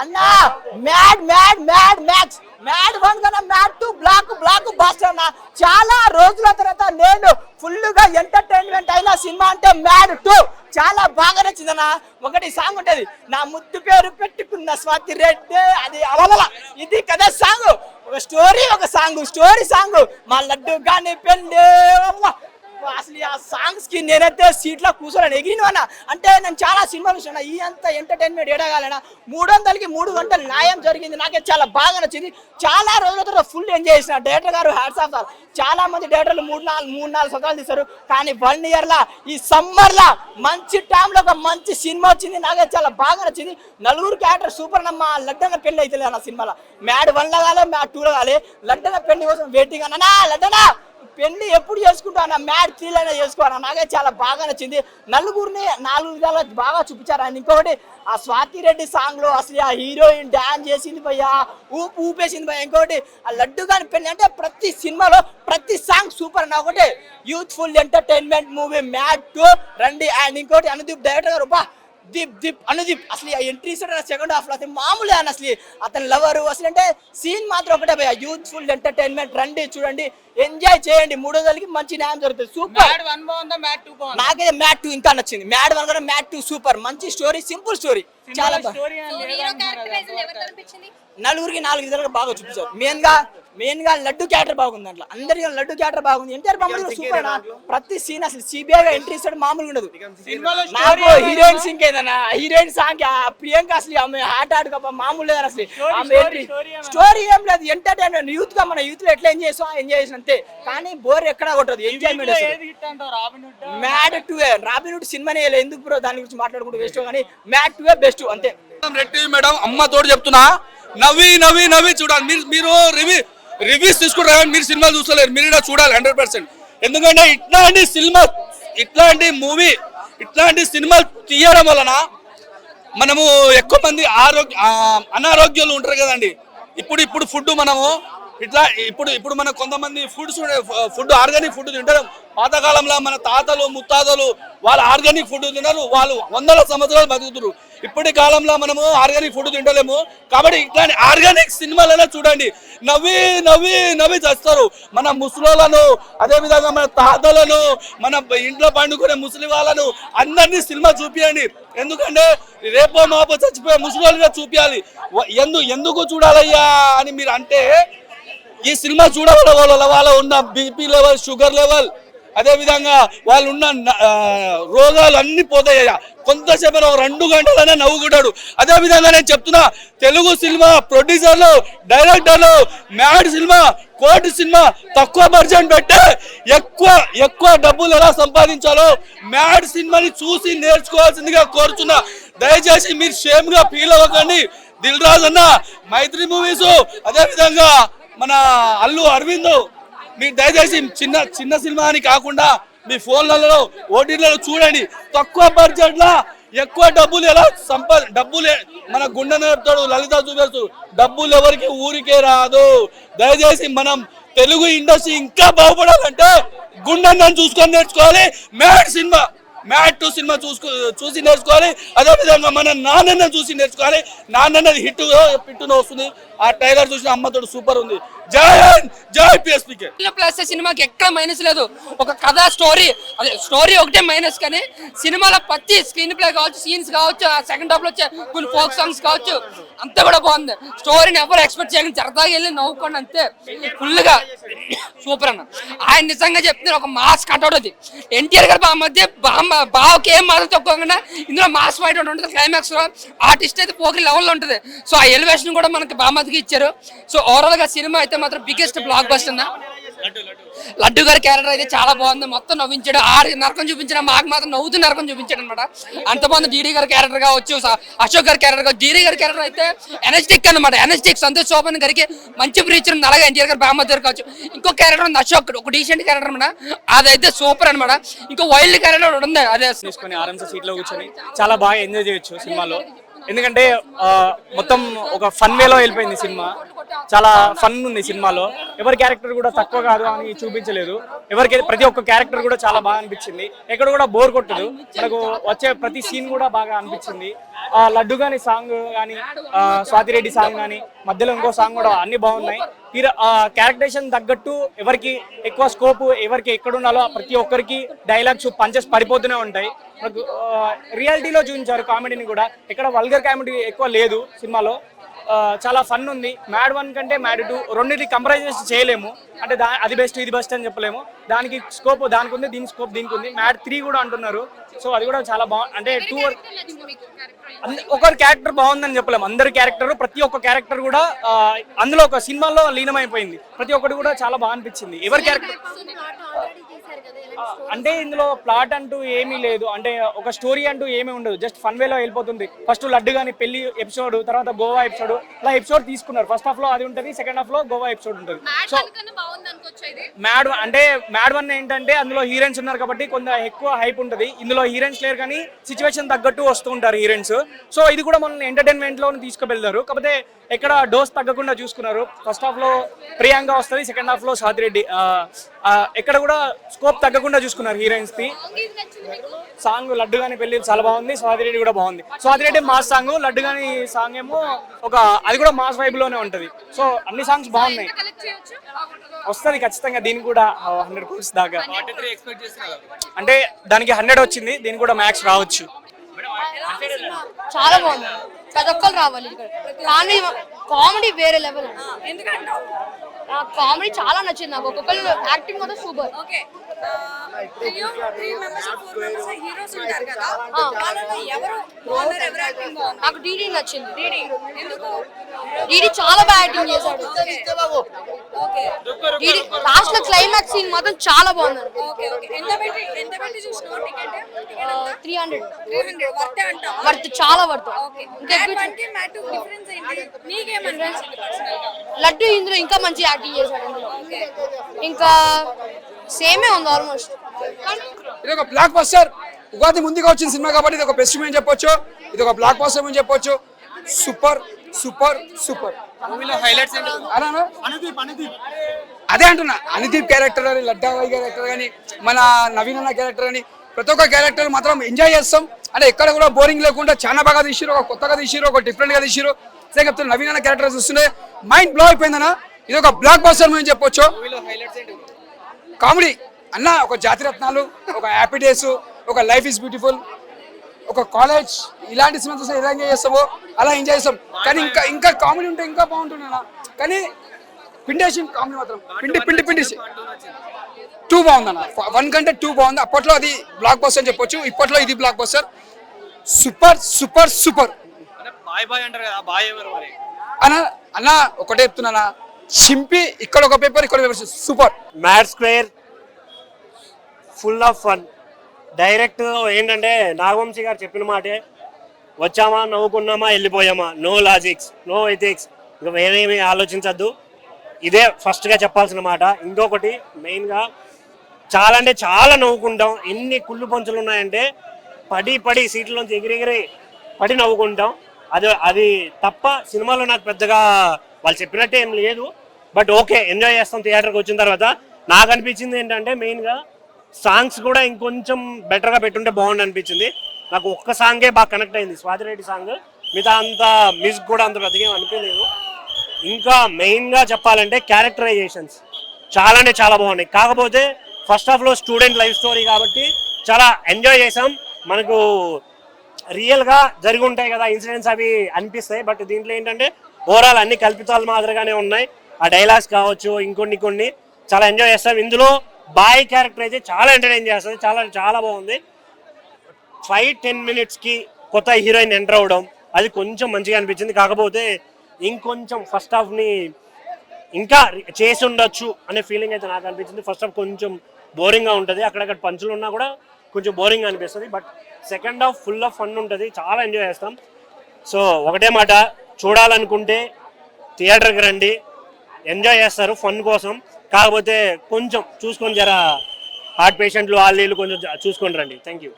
అన్నా mad mad mad max. Mad one కన్నా mad two block block bust అన్న. చాలా రోజుల తర్వాత నేను ఫుల్గా ఎంటర్టైన్మెంట్ అయిన సినిమా అంటే మ్యాడ్ టూ. చాలా బాగా నచ్చిందన్న ఒకటి సాంగ్ ఉంటది నా ముద్దు పేరు పెట్టుకున్న స్వాతి రెడ్డి. అది అవలల. ఇది కదా సాంగ్. ఒక స్టోరీ ఒక సాంగ్ స్టోరీ సాంగ్. మా లడ్డు కానీ పెళ్ళి. అసలు ఆ సాంగ్స్కి నేనైతే సీట్లో కూర్చోలేను ఎగిరిన అంటే నేను చాలా సినిమాలు చూసాను ఈ అంత ఎంటర్టైన్మెంట్ ఎడగాలనా మూడు వందలకి మూడు గంటలు న్యాయం జరిగింది. నాకే చాలా బాగా నచ్చింది. చాలా రోజుల తర్వాత ఫుల్ ఎంజాయ్ చేసిన డైరెక్టర్ గారు హ్యాట్స్ ఆఫ్ చాలా మంది డైరెక్టర్లు మూడు నాలుగు మూడు నాలుగు సంవత్సరాలు తీస్తారు కానీ వన్ ఇయర్ లా ఈ సమ్మర్ లా మంచి టైంలో ఒక మంచి సినిమా వచ్చింది. నాకే చాలా బాగా నచ్చింది. నలుగురు క్యారెక్టర్ సూపర్ నమ్మ లడ్డన పెళ్ళి అయితే ఆ సినిమాలో. మ్యాడ్ వన్లో కాలే మ్యాడ్ టూ లో కాలే లడ్డన పెళ్ళి కోసం వెయిటింగ్ అన్నా లడ్డనా పెళ్ళి ఎప్పుడు చేసుకుంటాను మ్యాట్ త్రీలైనా చేసుకోవాలా నాకే చాలా బాగా నచ్చింది. నలుగురిని నాలుగు విధాలు బాగా చూపించారు. ఆయన ఇంకొకటి ఆ స్వాతి రెడ్డి సాంగ్లో అసలు ఆ హీరోయిన్ డాన్స్ చేసింది భయ్యా. ఊపు ఊపేసింది భయ్యా. ఇంకొకటి ఆ లడ్డు కానీ పెళ్ళి అంటే ప్రతి సినిమాలో ప్రతి సాంగ్ సూపర్ అన్న. ఒకటి youthful entertainment movie mad two. రండి. అండ్ ఇంకోటి అనుదీప్ డైరెక్టర్ గారు బా దీప్ దీప్ అనుదీప్. అసలు ఆ ఎంట్రీ సెకండ్ హాఫ్లో అసలు మామూలే అని అసలు. అతని లవరు అసలు అంటే సీన్ మాత్రం ఒకటే యూత్ఫుల్ ఎంటర్టైన్మెంట్ రండి చూడండి. ఎంజాయ్ చేయండి. మూడో దానికి మంచి న్యాయం జరుగుతుంది. సూపర్ మ్యాడ్ మ్యాడ్ నాకైతే మ్యాట్ టూ ఇంకా నచ్చింది. మ్యాట్ వన్ కూడా మ్యాట్ టూ సూపర్ మంచి స్టోరీ సింపుల్ స్టోరీ చాలా బాగా స్టోరీ సో హీరో క్యారెక్టరైజేషన్ ఎవరు కనిపించింది నలుగురికి నాలుగు విధాలుగా బాగా చూపించారు. మెయిన్గా మెయిన్గా లడ్డు క్యారెక్టర్ బాగుంది దాంట్లో. అందరికి లడ్డు క్యారెక్టర్ బాగుంది. ఎన్టీఆర్ బాగుంది సూపర్ ప్రతి సీన్ అసలు సిబిఐ గా ఎంట్రీ ఇస్తాడు మామూలుగా ఉండదు. సినిమాలో నాకు హీరోయిన్ సింగ్ ఏదన్నా హీరోయిన్ సాంగ్ ప్రియాంక అసలు ఆమె ఆట ఆడుకో మామూలు లేదని అసలు ఆమె? స్టోరీ ఏం లేదు. ఎంటర్టైన్మెంట్ యూత్గా మన యూత్లో ఎట్లా ఎంజాయ్ చేసాం ఎంజాయ్ చేసిన అంతే. కానీ బోర్ ఎక్కడా కొట్టదు. Enjoyment mad two Robin Hood సినిమానే. ఎందుకు బ్రో? దాని గురించి మాట్లాడుకుంటూ వేస్ట్ కానీ మ్యాడ్ టూ బెస్ట్ అంతే. రెడ్డి మేడం అమ్మ తోడు చెప్తున్నా. నవ్వి నవ్వి నవ్వి చూడాలి. మీరు మీరు రివ్యూ రివ్యూస్ తీసుకుంటారు మీరు సినిమా చూస్తలేరు. మీరు కూడా చూడాలి హండ్రెడ్ పర్సెంట్ ఎందుకంటే ఇట్లాంటి సినిమా ఇట్లాంటి మూవీ ఇట్లాంటి సినిమాలు తీయడం వలన మనము ఎక్కువ మంది ఆరోగ్య అనారోగ్యాలు ఉంటారు కదండి. ఇప్పుడు ఇప్పుడు ఫుడ్ మనము ఇట్లా ఇప్పుడు ఇప్పుడు మన కొంతమంది ఫుడ్ ఫుడ్ ఆర్గానిక్ ఫుడ్ తింటారు. పాతకాలంలో మన తాతలు ముత్తాతలు వాళ్ళు ఆర్గానిక్ ఫుడ్ తిన్నారు వాళ్ళు వందల సంవత్సరాలు బతుకుతున్నారు. ఇప్పటి కాలంలో మనము ఆర్గానిక్ ఫుడ్ తింటలేము. కాబట్టి ఇట్లాంటి ఆర్గానిక్ సినిమాలైనా చూడండి. నవ్వి నవ్వి నవ్వి చేస్తారు. మన ముసలోళ్ళను అదేవిధంగా మన తాతలను మన ఇంట్లో పండుకునే ముసలి వాళ్ళను అందరినీ సినిమా చూపియండి. ఎందుకంటే రేపో మాపో చచ్చిపోయే ముసలి చూపించాలి ఎందు ఎందుకు చూడాలయ్యా అని మీరు అంటే ఈ సినిమా చూడవల వాళ్ళ వాళ్ళ ఉన్న బీపీ లెవెల్ షుగర్ లెవెల్ అదే విధంగా వాళ్ళు ఉన్న రోగాలు అన్ని పోతాయి కొంతసేపు ఒక రెండు గంటలనే నవ్వుకుంటాడు. అదే విధంగా నేను చెప్తున్నా తెలుగు సినిమా ప్రొడ్యూసర్లు డైరెక్టర్లు మ్యాడ్ సినిమా కోటి సినిమా తక్కువ బడ్జెట్ పెట్టే ఎక్కువ ఎక్కువ డబ్బులు ఎలా సంపాదించాలో మ్యాడ్ సినిమాని చూసి నేర్చుకోవాల్సిందిగా కోరుతున్నా దయచేసి మీరు షేమ్గా ఫీల్ అవ్వకండి. దిల్ రాజు అన్న మైత్రి మూవీస్ అదే విధంగా మన అల్లు అరవింద్ మీరు దయచేసి చిన్న చిన్న సినిమా అని కాకుండా మీ ఫోన్లలో ఓటీలలో చూడండి. తక్కువ బడ్జెట్లో ఎక్కువ డబ్బులు ఎలా సంపా డబ్బులు మన గుండె నేర్పుతాడు లలిత చూపేస్తూ డబ్బులు ఎవరికి ఊరికే రాదు. దయచేసి మనం తెలుగు ఇండస్ట్రీ ఇంకా బాగుపడాలంటే గుండె చూసుకొని నేర్చుకోవాలి. Mad cinema. Mad two cinema చూసుకో చూసి నేర్చుకోవాలి. అదే విధంగా మన నాన్నన్న చూసి నేర్చుకోవాలి. నాన్నన్నది హిట్ పిట్టున వస్తుంది. ఆ టైలర్ చూసిన అమ్మతోడు సూపర్ ఉంది. జై హింద్! జై పిఎస్పీకే! ప్లస్ సినిమాకి ఎక్కడ మైనస్ లేదు. ఒక కథ స్టోరీ అదే స్టోరీ ఒకటే మైనస్ కానీ సినిమాలో ప్రతి స్క్రీన్ ప్లే కావచ్చు సీన్స్ కావచ్చు సెకండ్ హాఫ్లో వచ్చే కొన్ని ఫోక్ సాంగ్స్ కావచ్చు అంతా కూడా బాగుంది. స్టోరీని ఎవరు ఎక్స్పెక్ట్ చేయకుండా సరదాగా వెళ్ళి నవ్వుకోండి అంతే. ఫుల్గా సూపర్ అన్న. ఆయన నిజంగా చెప్తున్నారు ఒక మాస్ కట్అవుట్ అది. ఎన్టీఆర్ గారు బాగా మధ్య బామ్మ బావకి ఏం మాత్రం తక్కువకుండా ఇందులో మాస్ ఫైట్ ఒకటి ఉంటుంది క్లైమాక్స్ ఆర్టిస్ట్ అయితే పోకి లెవెల్లో ఉంటుంది. సో ఆ ఎలివేషన్ కూడా మనకి బామతికి ఇచ్చారు. సో ఓవరాల్గా సినిమా అయితే మాత్రం బిగ్గెస్ట్ బ్లాక్ బస్టర్ లడ్డు గారి క్యారెక్టర్ అయితే చాలా బాగుంది. మొత్తం నవ్వించాడు. ఆడి నరకం చూపించిన మాకు మాత్రం నవ్వుతూ నరకం చూపించాడు అనమాట అంత బాగుంది డీడీ గారి క్యారెక్టర్ కావచ్చు అశోక్ గారి క్యారెక్టర్ కావచ్చు. డీడీ గారి క్యారెక్టర్ అయితే ఎనర్జెటిక్ అనమాట ఎనర్జెటిక్ సంతోష్ శోభన్ గారికి మంచి బ్రీచ్ ఉంది అలాగే ఎన్టీఆర్ గారి బామ్మ గారు కావచ్చు. ఇంకో క్యారెక్టర్ ఉంది అశోక్. ఒక డీసెంట్ క్యారెక్టర్ అనమాట అదైతే సూపర్ అనమాట ఇంకో వైల్డ్ క్యారెక్టర్ ఒకటి ఉంది. అదే తీసుకొని ఆరామ్సే సీట్లో కూర్చొని చాలా బాగా ఎంజాయ్ చేయొచ్చు సినిమాలో. ఎందుకంటే మొత్తం ఒక ఫన్ వేలో వెళ్ళిపోయింది సినిమా. చాలా ఫన్ ఉంది సినిమాలో. ఎవరి క్యారెక్టర్ కూడా తక్కువ కాదు అని చూపించలేదు. ఎవరికి ప్రతి ఒక్క క్యారెక్టర్ కూడా చాలా బాగా అనిపించింది. ఎక్కడ కూడా బోర్ కొట్టదు. మనకు వచ్చే ప్రతి సీన్ కూడా బాగా అనిపించింది. ఆ లడ్డు గాని సాంగ్ కానీ స్వాతిరెడ్డి సాంగ్ కానీ మధ్యలో ఇంకో సాంగ్ కూడా అన్ని బాగున్నాయి. క్యారెక్టరేషన్ తగ్గట్టు ఎవరికి ఎక్కువ స్కోప్ ఎవరికి ఎక్కడ ఉండాలో ప్రతి ఒక్కరికి డైలాగ్స్ పంచెస్ పడిపోతూనే ఉంటాయి. మనకు రియాలిటీలో చూపించారు కామెడీని కూడా. ఎక్కడ వల్గర్ కామెడీ ఎక్కువ లేదు సినిమాలో. చాలా ఫన్ ఉంది. మ్యాడ్ వన్ కంటే మ్యాడ్ టూ రెండింటి కంపరైజ్ చేయలేము. అంటే దా అది బెస్ట్ ఇది బెస్ట్ అని చెప్పలేము. దానికి స్కోప్ దానికి ఉంది దీనికి స్కోప్ దీనికి ఉంది. మ్యాడ్ త్రీ కూడా అంటున్నారు. సో అది కూడా చాలా బాగుంది అంటే టూ ఒకరి క్యారెక్టర్ బాగుందని చెప్పలేము. అందరి క్యారెక్టర్ ప్రతి ఒక్క క్యారెక్టర్ కూడా అందులో ఒక సినిమాలో లీనమైపోయింది. ప్రతి ఒక్కటి కూడా చాలా బాగా అనిపించింది. ఎవరి క్యారెక్టర్ అంటే ఇందులో ప్లాట్ అంటూ ఏమీ లేదు. అంటే ఒక స్టోరీ అంటూ ఏమీ ఉండదు. జస్ట్ ఫన్ వేలో వెళ్ళిపోతుంది. ఫస్ట్ లడ్డు గాని పెళ్ళి ఎపిసోడ్ తర్వాత గోవా ఎపిసోడ్ అలా ఎపిసోడ్ తీసుకున్నారు. ఫస్ట్ హాఫ్లో అది ఉంటుంది సెకండ్ హాఫ్లో గోవా ఎపిసోడ్ ఉంటుంది. సో మ్యాడ్ అంటే మ్యాడ్ వన్ ఏంటంటే అందులో హీరోయిన్స్ ఉన్నారు కాబట్టి కొంత ఎక్కువ హైప్ ఉంటుంది. ఇందులో హీరోయిన్స్ లేరు కానీ సిచ్యువేషన్ తగ్గట్టు వస్తూ ఉంటారు హీరోయిన్స్ సో ఇది కూడా మనల్ని ఎంటర్టైన్మెంట్లో తీసుకువెళ్తారు. కాకపోతే ఎక్కడ డోస్ తగ్గకుండా చూసుకున్నారు. ఫస్ట్ హాఫ్లో ప్రియాంక వస్తుంది సెకండ్ హాఫ్లో సాతిరెడ్డి ఎక్కడ కూడా స్కోప్ తగ్గకుండా చూసుకున్నారు హీరోయిన్స్ మీకు సాంగ్ లడ్డు గాని పెళ్ళి చాలా బాగుంది స్వాతిరెడ్డి కూడా బాగుంది. స్వాతిరెడ్డి మాస్ సాంగ్ లడ్డు గాని సాంగ్ ఏమో ఒక అది కూడా మాస్ వైబ్లోనే ఉంటది. సో అన్ని సాంగ్స్ బాగున్నాయి. వస్తుంది ఖచ్చితంగా దీనికి కూడా హండ్రెడ్ కోర్స్ దాకా. అంటే దానికి హండ్రెడ్ వచ్చింది దీనికి కూడా మ్యాక్స్ రావచ్చు. చాలా బాగుంది. ప్రతి ఒక్కరు రావాలి కామెడీ వేరే లెవెల్ ఎందుకంటే కామెడీ చాలా నచ్చింది నాకు. ఒక్కొక్కరు యాక్టింగ్ కూడా super okay three members four members heroes ఉంటారు కదా. వాళ్ళలో ఎవరు బాగున్నారు ఎవరు యాక్టింగ్ బాగుంది నాకు డీడీ నచ్చింది. డీడీ ఎందుకు? డీడీ చాలా బాగా యాక్టింగ్ చేశాడు. ఓకే డీడీ లాస్ట్లో క్లైమాక్స్ సీన్ మాత్రం చాలా బాగుంది ఓకే ఓకే ఎంత పెట్టి ఎంత పెట్టి చూసినావు ticket three hundred three hundred వర్తే చాలా వర్త్ ఓకే ఇంకా మ్యాట్ డిఫరెన్స్ ఏంటి? నీకేమనిపించింది లడ్డు ఇందులో ఇంకా మంచి యాక్టింగ్ చేశాడు. ఇంకా సేమే ఉంది ఆల్మోస్ట్ ఇది ఒక బ్లాక్ బస్టర్ ఉగాది ముందుగా వచ్చిన సినిమా కాబట్టి ఇది ఒక బెస్ట్ మూవీ అని చెప్పొచ్చు. ఇది ఒక బ్లాక్ బస్టర్ అని చెప్పొచ్చు. సూపర్ సూపర్ సూపర్ అలానా అదే అంటున్నా. అనుదీప్ క్యారెక్టర్ అని లడ్డాబాయి క్యారెక్టర్ కానీ మన నవీన్ అన్న క్యారెక్టర్ అని ప్రతి ఒక్క క్యారెక్టర్ మాత్రం ఎంజాయ్ చేస్తాం. అంటే ఎక్కడ కూడా బోరింగ్ లేకుండా చాలా బాగా తీసిరు ఒక కొత్తగా తీసిరు ఒక డిఫరెంట్గా తీసిరు సరే చెప్తాను నవీన్ అన్న క్యారెక్టర్ చూస్తుంటే మైండ్ బ్లో అయిపోయిందన్న ఇది ఒక బ్లాక్ బస్టర్ అని చెప్పొచ్చు. కామెడీ. అన్న ఒక జాతి రత్నాలు ఒక హ్యాపీ డేస్ ఒక లైఫ్ ఇస్ బ్యూటిఫుల్ ఒక కాలేజ్ ఇలాంటి సినిమా చూస్తే ఎలా ఎంజాయ్ చేస్తామో అలా ఎంజాయ్ చేస్తాం. కానీ ఇంకా ఇంకా కామెడీ ఉంటే ఇంకా బాగుంటుంది అన్న. కానీ పిండేసి కామెడీ మాత్రం. పిండి పిండి పిండి టూ బాగుందన్న వన్ కంటే టూ బాగుంది. అప్పట్లో అది బ్లాక్ బస్టర్ అని చెప్పొచ్చు. ఇప్పట్లో ఇది blockbuster super super super bye bye అంటారు కదా బాయ్ ఎవరు మరి? అన్న అన్న ఒకటే చెప్తున్నా చింపి ఇక్కడ ఒక పేపర్ ఇక్కడ paper super mad square full of fun direct ఏంటంటే నాగవంశీ గారు చెప్పిన మాటే వచ్చామా నవ్వుకున్నామా వెళ్ళిపోయామా? నో లాజిక్స్ నో ఎథిక్స్ ఇంకా వేరేమి ఆలోచించద్దు. ఇదే ఫస్ట్గా చెప్పాల్సిన మాట. ఇంకొకటి మెయిన్గా చాలా అంటే చాలా నవ్వుకుంటాం. ఎన్ని కుళ్ళు పంచులు ఉన్నాయంటే పడి పడి సీట్లోంచి ఎగిరెగిరి పడి నవ్వుకుంటాం. అది అది తప్ప సినిమాలో నాకు పెద్దగా వాళ్ళు చెప్పినట్టే ఏం లేదు. బట్ ఓకే ఎంజాయ్ చేస్తాం థియేటర్కి వచ్చిన తర్వాత. నాకు అనిపించింది ఏంటంటే మెయిన్గా సాంగ్స్ కూడా ఇంకొంచెం బెటర్గా పెట్టుంటే బాగుండు అనిపించింది. నాకు ఒక్క సాంగే బాగా కనెక్ట్ అయింది. స్వాతిరెడ్డి సాంగ్ మిగతా అంత మ్యూజిక్ కూడా అంత పెద్దగా అనిపించలేదు. ఇంకా మెయిన్గా చెప్పాలంటే క్యారెక్టరైజేషన్స్ చాలా అంటే చాలా బాగున్నాయి. కాకపోతే ఫస్ట్ హాఫ్లో స్టూడెంట్ లైఫ్ స్టోరీ కాబట్టి చాలా ఎంజాయ్ చేసాం మనకు రియల్గా జరిగి ఉంటాయి కదా ఇన్సిడెంట్స్ అవి అనిపిస్తాయి. బట్ దీంట్లో ఏంటంటే ఓవరాల్ అన్ని కల్పితాలు మాదిరిగానే ఉన్నాయి. ఆ డైలాగ్స్ కావచ్చు ఇంకొన్ని కొన్ని. చాలా ఎంజాయ్ చేస్తాం. ఇందులో బాయ్ క్యారెక్టర్ అయితే చాలా ఎంటర్టైన్ చేస్తుంది. చాలా చాలా బాగుంది. ఫైవ్ టెన్ మినిట్స్కి కొత్త హీరోయిన్ ఎంటర్ అవడం అది కొంచెం మంచిగా అనిపించింది. కాకపోతే ఇంకొంచెం ఫస్ట్ హాఫ్ని ఇంకా చేసి ఉండొచ్చు అనే ఫీలింగ్ అయితే నాకు అనిపించింది. ఫస్ట్ హాఫ్ కొంచెం బోరింగ్గా ఉంటుంది. అక్కడక్కడ పంచులు ఉన్నా కూడా కొంచెం బోరింగ్ అనిపిస్తుంది. But second half full of fun ఉంటుంది. చాలా ఎంజాయ్ చేస్తాం. సో ఒకటే మాట చూడాలనుకుంటే థియేటర్కి రండి. ఎంజాయ్ చేస్తారు ఫన్ కోసం. కాకపోతే కొంచెం చూసుకొని జర హార్ట్ పేషెంట్లు వాళ్ళు వీళ్ళు కొంచెం చూసుకొని రండి. Thank you